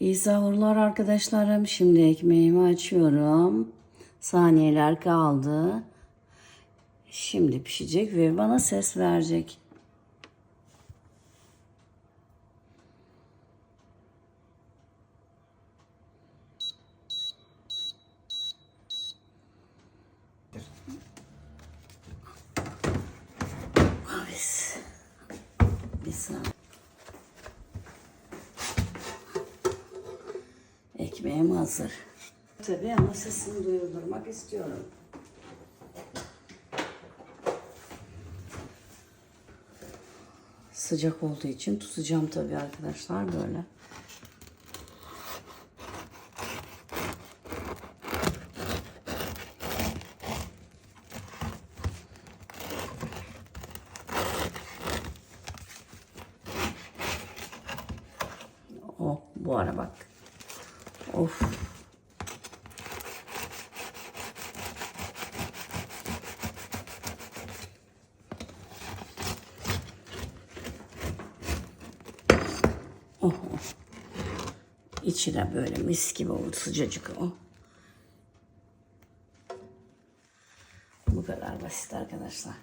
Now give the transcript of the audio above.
İyi sahurlar arkadaşlarım. Şimdi ekmeğimi açıyorum. Saniyeler kaldı. Şimdi pişecek ve bana ses verecek. Biz. Bir Ekmeğim hazır. Tabii ama sesini duyurdurmak istiyorum. Sıcak olduğu için tutacağım tabii arkadaşlar böyle. Oh bu ara bak. Of. Oh, oh. İçi de böyle mis gibi oldu sıcacık o. Bu kadar basit arkadaşlar.